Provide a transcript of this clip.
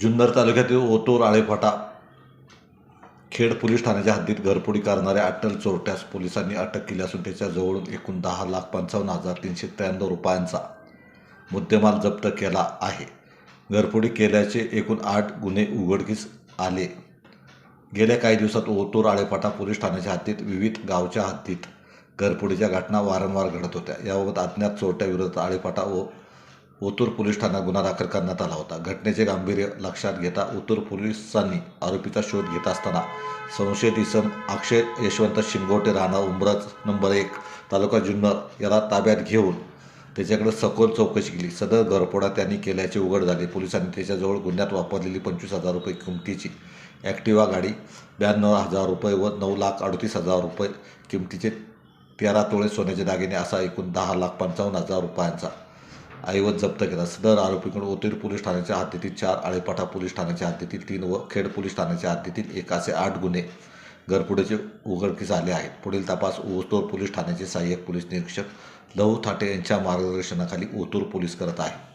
जुन्नर तालुक्यातील ओतूर आळेफाटा खेड पोलीस ठाण्याच्या हद्दीत घरपोडी करणाऱ्या अटल चोरट्यास पोलिसांनी अटक केली असून त्याच्याजवळून एकूण दहा लाख पंचावन्न हजार तीनशे त्र्याण्णव रुपयांचा मुद्देमाल जप्त केला आहे. घरपोडी केल्याचे एकूण आठ गुन्हे उघडकीस आले. गेल्या काही दिवसात ओतूर आळेफाटा पोलीस ठाण्याच्या हद्दीत विविध गावच्या हद्दीत घरपोडीच्या घटना वारंवार घडत होत्या. याबाबत अज्ञात चोरट्याविरोधात आळेफाटा व ओतूर पोलीस ठाण्यात गुन्हा दाखल करण्यात आला होता. घटनेचे गांभीर्य लक्षात घेता ओतूर पोलिसांनी आरोपीचा शोध घेत असताना संशयित इसम अक्षय यशवंत शिंगोटे राहणार उमरज नंबर एक तालुका जुन्नर याला ताब्यात घेऊन त्याच्याकडे सखोल चौकशी केली. सदर घरपोडा त्यांनी केल्याचे उघड झाले. पोलिसांनी त्याच्याजवळ गुन्ह्यात वापरलेली पंचवीस हजार रुपये किमतीची ॲक्टिवा गाडी ब्याण्णव हजार रुपये व नऊ लाख अडतीस हजार रुपये किमतीचे तेरा तोळे सोन्याचे दागिने असा एकूण दहा लाख पंचावन्न हजार रुपयांचा ऐवज जप्त केला. सदर आरोपीकडून ओतूर पोलीस ठाण्याच्या हद्दीतील चार आळेपाठा पोलीस ठाण्याच्या हद्दीतील तीन व खेड पोलीस ठाण्याच्या हद्दीतील एक असे आठ गुन्हे घरपुढेचे उघडकीस आले आहेत. पुढील तपास ओतूर पोलीस ठाण्याचे सहाय्यक पोलीस निरीक्षक लहू थाटे यांच्या मार्गदर्शनाखाली ओतूर पोलीस करत आहे